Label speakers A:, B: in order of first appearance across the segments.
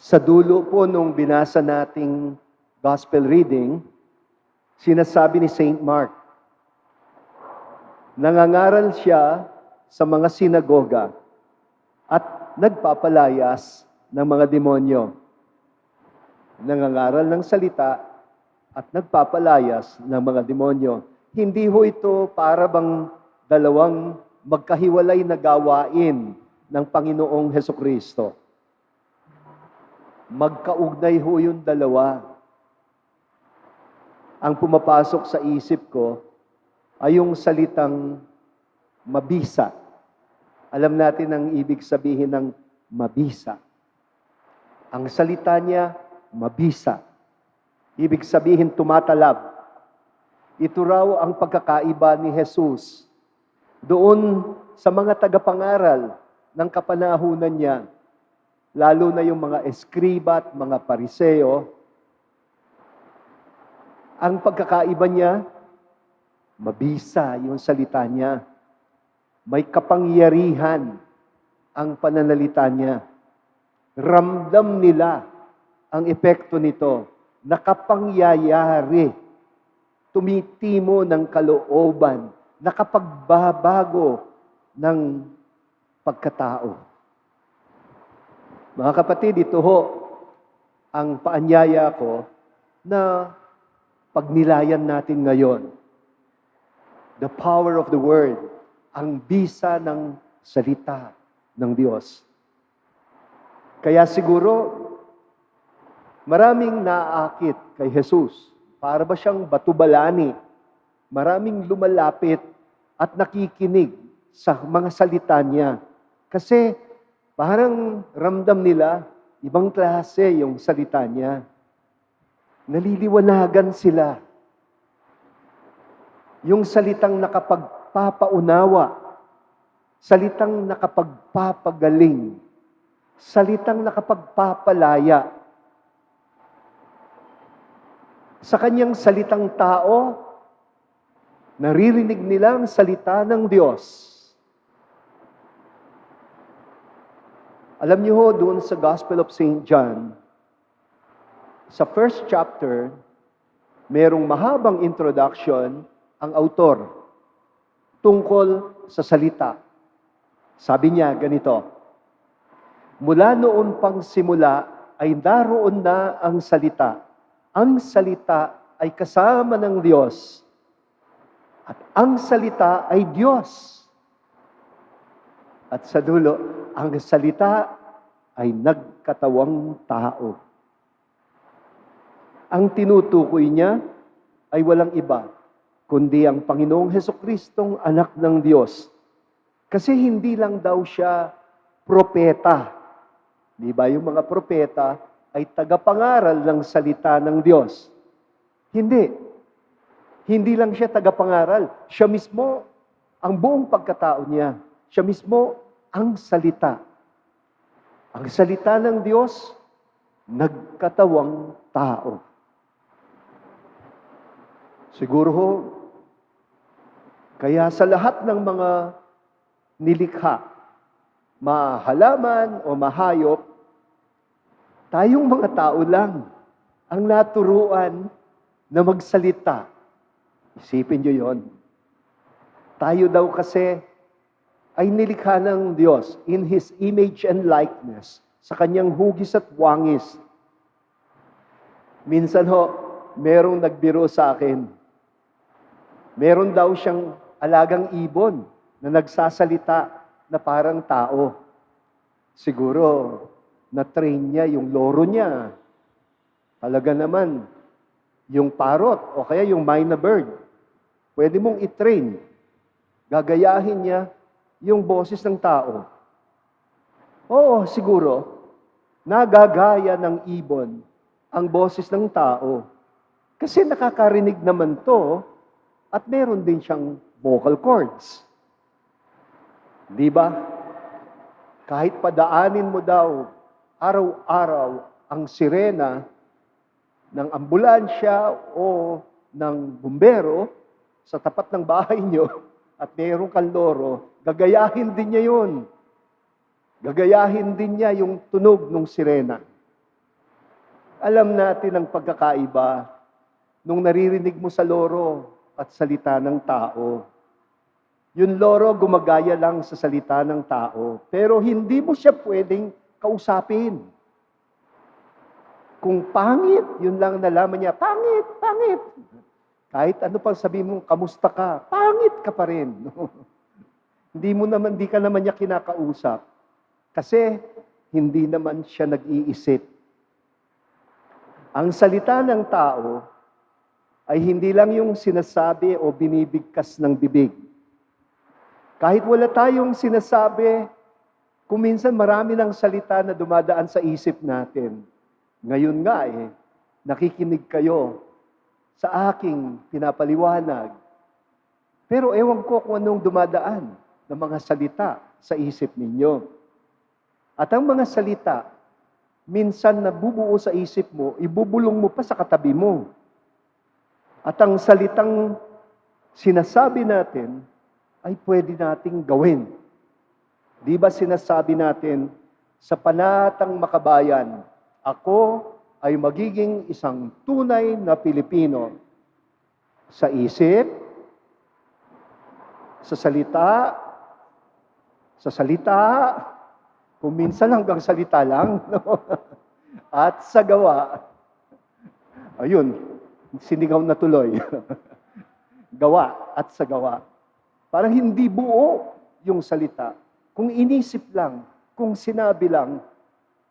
A: Sa dulo po nung binasa nating gospel reading, sinasabi ni St. Mark, nangangaral siya sa mga sinagoga at nagpapalayas ng mga demonyo. Nangangaral ng salita at nagpapalayas ng mga demonyo. Hindi ho ito para bang dalawang magkahiwalay na gawain ng Panginoong Heso Kristo. Magkaugnay ho yung dalawa. Ang pumapasok sa isip ko ay yung salitang mabisa. Alam natin ang ibig sabihin ng mabisa. Ang salita niya, mabisa. Ibig sabihin, tumatalab. Ito raw ang pagkakaiba ni Jesus doon sa mga tagapangaral ng kapanahunan niya, lalo na yung mga eskriba at mga pariseo, ang pagkakaiba niya, mabisa yung salita niya. May kapangyarihan ang pananalita niya. Ramdam nila ang epekto nito. Nakapangyayari. Tumitimo ng kalooban. Nakapagbabago ng pagkatao. Mga kapatid, ito ho ang paanyaya ko na pagnilayan natin ngayon. The power of the word, ang bisa ng salita ng Diyos. Kaya siguro, maraming naakit kay Jesus. Para ba siyang batubalani? Maraming lumalapit at nakikinig sa mga salita niya. Kasi parang ramdam nila, ibang klase yung salita niya. Naliliwanagan sila. Yung salitang nakapagpapaunawa, salitang nakapagpapagaling, salitang nakapagpapalaya. Sa kanyang salitang tao, naririnig nila ang salita ng Diyos. Alam niyo ho, doon sa Gospel of St. John, sa first chapter, merong mahabang introduction ang autor tungkol sa salita. Sabi niya ganito, Mula noon pang simula ay naroon na ang salita. Ang salita ay kasama ng Diyos. At ang salita ay Diyos. At sa dulo, ang salita ay nagkatawang tao. Ang tinutukoy niya ay walang iba, kundi ang Panginoong Heso Kristong anak ng Diyos. Kasi hindi lang daw siya propeta. Di ba? Yung mga propeta ay tagapangaral ng salita ng Diyos. Hindi. Hindi lang siya tagapangaral. Siya mismo, ang buong pagkatao niya, siya mismo ang salita. Ang salita ng Diyos, nagkatawang tao. Siguro ho, kaya sa lahat ng mga nilikha, mahalaman o mahayop, tayong mga tao lang ang naturuan na magsalita. Isipin nyo yon. Tayo daw kasi ay nilikha ng Diyos in His image and likeness sa kanyang hugis at wangis. Minsan ho, merong nagbiro sa akin. Meron daw siyang alagang ibon na nagsasalita na parang tao. Siguro, na-train niya yung loro niya. Talaga naman, yung parrot o kaya yung myna bird. Pwede mong i-train. Gagayahin niya yung boses ng tao. Oo, siguro, nagagaya ng ibon ang boses ng tao. Kasi nakakarinig naman to at meron din siyang vocal cords. Di ba? Kahit padaanin mo daw araw-araw ang sirena ng ambulansya o ng bumbero sa tapat ng bahay nyo at mayroong kang gagayahin din niya yun. Gagayahin din niya yung tunog ng sirena. Alam natin ang pagkakaiba nung naririnig mo sa loro at salita ng tao. Yung loro gumagaya lang sa salita ng tao, pero hindi mo siya pwedeng kausapin. Kung pangit, yun lang nalaman niya, pangit, pangit. Kahit ano pang sabi mo, kamusta ka, pangit ka pa rin. hindi mo naman, hindi ka naman niya kinakausap. Kasi hindi naman siya nag-iisip. Ang salita ng tao ay hindi lang yung sinasabi o binibigkas ng bibig. Kahit wala tayong sinasabi, kung minsan marami ng salita na dumadaan sa isip natin. Ngayon nga eh, nakikinig kayo sa aking pinapaliwanag. Pero ewan ko kung anong dumadaan ng mga salita sa isip ninyo. At ang mga salita, minsan nabubuo sa isip mo, ibubulong mo pa sa katabi mo. At ang salitang sinasabi natin ay pwede nating gawin. Di ba sinasabi natin sa panatang makabayan, ako ay magiging isang tunay na Pilipino sa isip, sa salita, sa salita, kung minsan hanggang salita lang, no? at sa gawa. Ayun, sinigaw na tuloy. gawa at sa gawa. Parang hindi buo yung salita. Kung inisip lang, kung sinabi lang,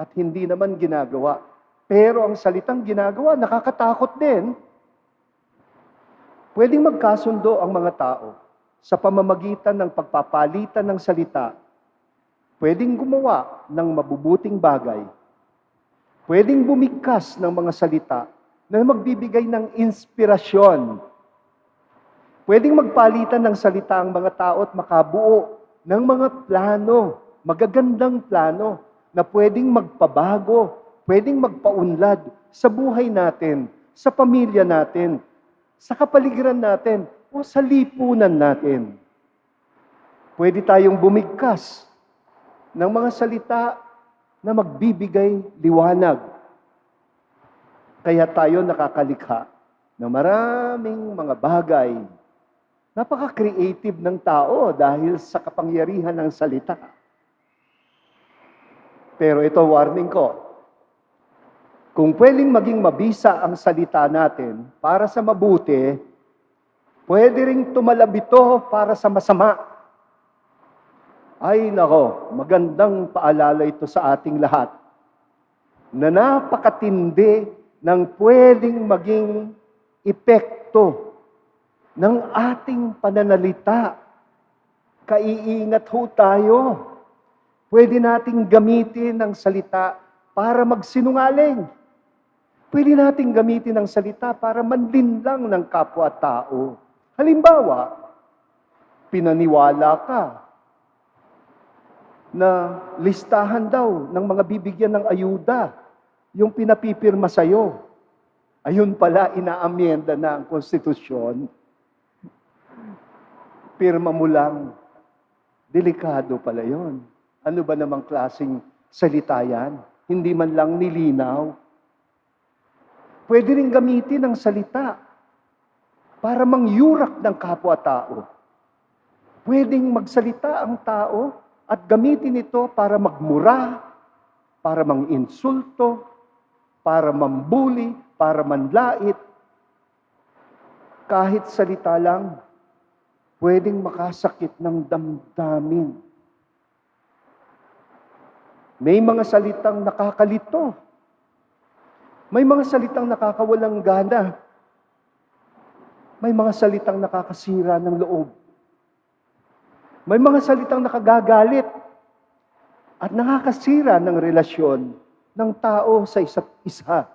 A: at hindi naman ginagawa. Pero ang salitang ginagawa, nakakatakot din. Pwedeng magkasundo ang mga tao sa pamamagitan ng pagpapalitan ng salita. Pwedeng gumawa ng mabubuting bagay. Pwedeng bumigkas ng mga salita na magbibigay ng inspirasyon. Pwedeng magpalitan ng salita ang mga tao at makabuo ng mga plano, magagandang plano na pwedeng magpabago, pwedeng magpaunlad sa buhay natin, sa pamilya natin, sa kapaligiran natin, o sa lipunan natin. Pwede tayong bumigkas ng mga salita na magbibigay liwanag. Kaya tayo nakakalikha ng maraming mga bagay. Napaka-creative ng tao dahil sa kapangyarihan ng salita. Pero ito warning ko. Kung pwedeng maging mabisa ang salita natin para sa mabuti, pwede ring tumalab ito para sa masama. Ay nako, magandang paalala ito sa ating lahat na napakatindi ng pwedeng maging epekto ng ating pananalita. Kaiingat ho tayo. Pwede nating gamitin ang salita para magsinungaling. Pwede nating gamitin ang salita para manlinlang ng kapwa-tao. Halimbawa, pinaniwala ka na listahan daw ng mga bibigyan ng ayuda yung pinapipirma sa'yo. Ayun pala, inaamyenda na ang konstitusyon. Pirma mo lang. Delikado pala yon. Ano ba namang klaseng salita yan? Hindi man lang nilinaw. Pwede rin gamitin ang salita para mangyurak ng kapwa-tao. Pwedeng magsalita ang tao at gamitin ito para magmura, para manginsulto, para mambuli, para manlait. Kahit salita lang, pwedeng makasakit ng damdamin. May mga salitang nakakalito. May mga salitang nakakawalang gana. May mga salitang nakakasira ng loob. May mga salitang nakagagalit at nakakasira ng relasyon ng tao sa isa't isa.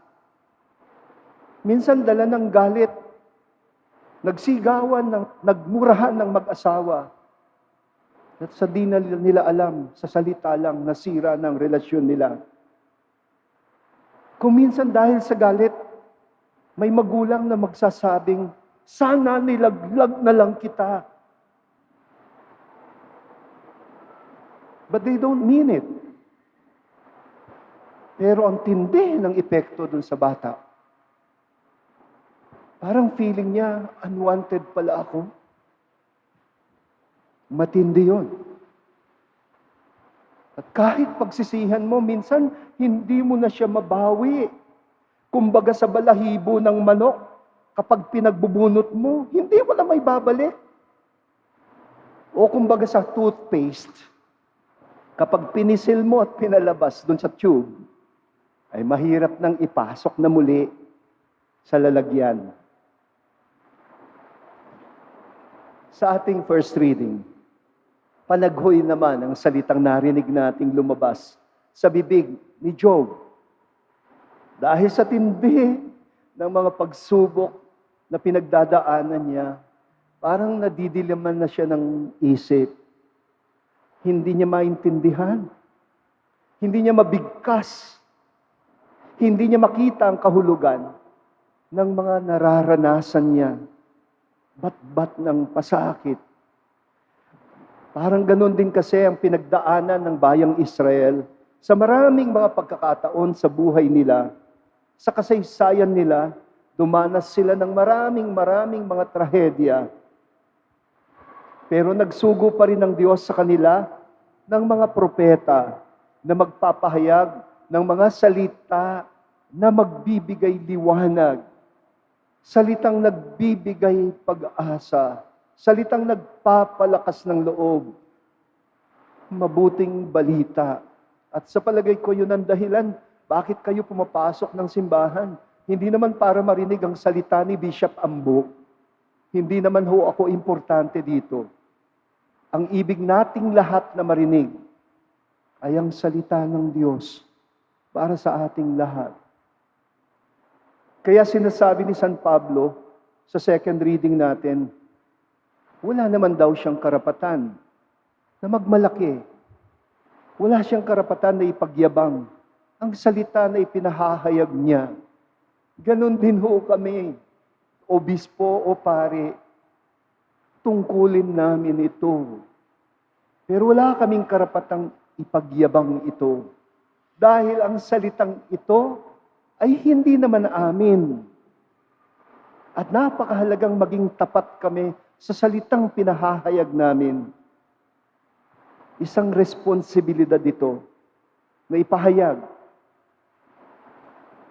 A: Minsan dala ng galit, nagsigawan, ng, nagmurahan ng mag-asawa. At sa di nila alam, sa salita lang, nasira ng relasyon nila. Kung minsan dahil sa galit, may magulang na magsasabing, sana nilaglag na lang kita. But they don't mean it. Pero ang tindi ng epekto dun sa bata. Parang feeling niya, unwanted pala ako. Matindi yon. At kahit pagsisihan mo, minsan hindi mo na siya mabawi. Kumbaga sa balahibo ng manok, kapag pinagbubunot mo, hindi mo na may babalik. O kumbaga sa toothpaste, kapag pinisil mo at pinalabas doon sa tube, ay mahirap nang ipasok na muli sa lalagyan. Sa ating first reading, panaghoy naman ang salitang narinig nating lumabas sa bibig ni Job. Dahil sa tindi ng mga pagsubok na pinagdadaanan niya, parang nadidiliman na siya ng isip. Hindi niya maintindihan. Hindi niya mabigkas. Hindi niya makita ang kahulugan ng mga nararanasan niya. Bat-bat ng pasakit. Parang ganun din kasi ang pinagdaanan ng bayang Israel sa maraming mga pagkakataon sa buhay nila. Sa kasaysayan nila, dumanas sila ng maraming maraming mga trahedya. Pero nagsugo pa rin ng Diyos sa kanila ng mga propeta na magpapahayag ng mga salita na magbibigay liwanag. Salitang nagbibigay pag-asa. Salitang nagpapalakas ng loob. Mabuting balita. At sa palagay ko yun ang dahilan bakit kayo pumapasok ng simbahan. Hindi naman para marinig ang salita ni Bishop Ambo. Hindi naman ho ako importante dito. Ang ibig nating lahat na marinig ay ang salita ng Diyos para sa ating lahat. Kaya sinasabi ni San Pablo sa second reading natin, wala naman daw siyang karapatan na magmalaki. Wala siyang karapatan na ipagyabang ang salita na ipinahahayag niya. Ganon din ho kami, obispo o pare, tungkulin namin ito. Pero wala kaming karapatang ipagyabang ito. Dahil ang salitang ito ay hindi naman amin. At napakahalagang maging tapat kami sa salitang pinahahayag namin. Isang responsibilidad ito na ipahayag.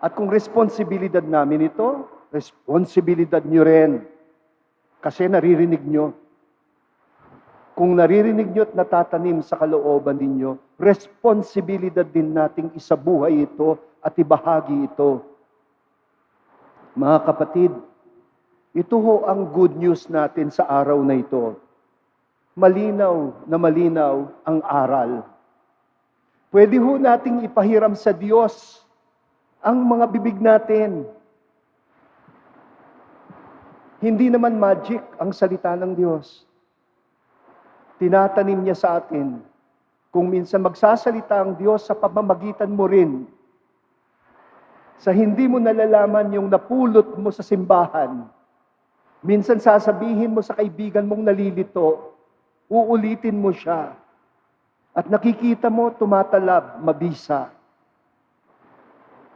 A: At kung responsibilidad namin ito, responsibilidad nyo rin. Kasi naririnig nyo. Kung naririnig nyo at natatanim sa kalooban ninyo, responsibilidad din nating isabuhay ito at ibahagi ito. Mga kapatid, ito ho ang good news natin sa araw na ito. Malinaw na malinaw ang aral. Pwede ho nating ipahiram sa Diyos ang mga bibig natin. Hindi naman magic ang salita ng Diyos. Tinatanim niya sa atin. Kung minsan magsasalita ang Diyos sa pamamagitan mo rin, sa hindi mo nalalaman yung napulot mo sa simbahan, minsan sasabihin mo sa kaibigan mong nalilito, uulitin mo siya. At nakikita mo, tumatalab, mabisa.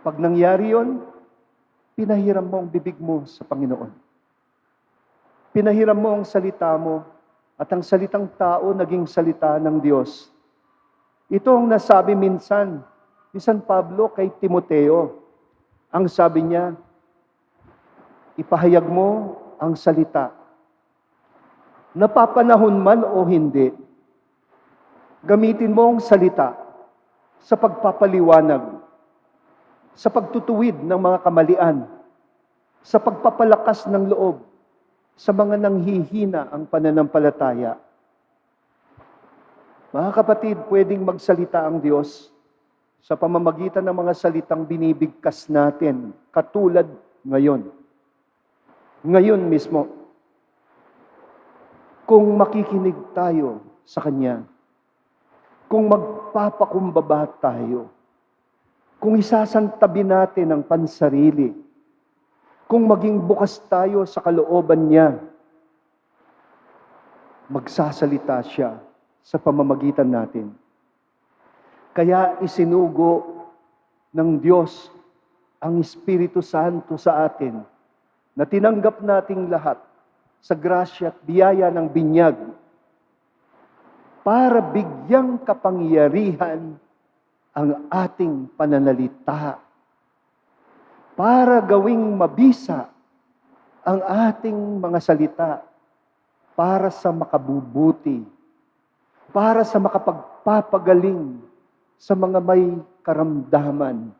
A: Pag nangyari yon, pinahiram mo ang bibig mo sa Panginoon. Pinahiram mo ang salita mo at ang salitang tao naging salita ng Diyos. Ito ang nasabi minsan ni San Pablo kay Timoteo. Ang sabi niya, ipahayag mo ang salita. Napapanahon man o hindi, gamitin mo ang salita sa pagpapaliwanag, sa pagtutuwid ng mga kamalian, sa pagpapalakas ng loob, sa mga nanghihina ang pananampalataya. Mga kapatid, pwedeng magsalita ang Diyos sa pamamagitan ng mga salitang binibigkas natin, katulad ngayon. Ngayon mismo, kung makikinig tayo sa Kanya, kung magpapakumbaba tayo, kung isasantabi natin ang pansarili, kung maging bukas tayo sa kalooban niya, magsasalita siya sa pamamagitan natin. Kaya isinugo ng Diyos ang Espiritu Santo sa atin na tinanggap nating lahat sa grasya at biyaya ng binyag para bigyang kapangyarihan ang ating pananalita, para gawing mabisa ang ating mga salita para sa makabubuti, para sa makapagpapagaling sa mga may karamdaman,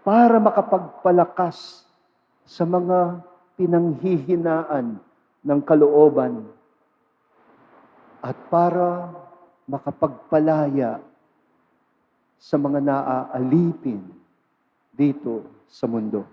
A: para makapagpalakas sa mga pinanghihinaan ng kalooban, at para makapagpalaya sa mga naaalipin dito sa mundo.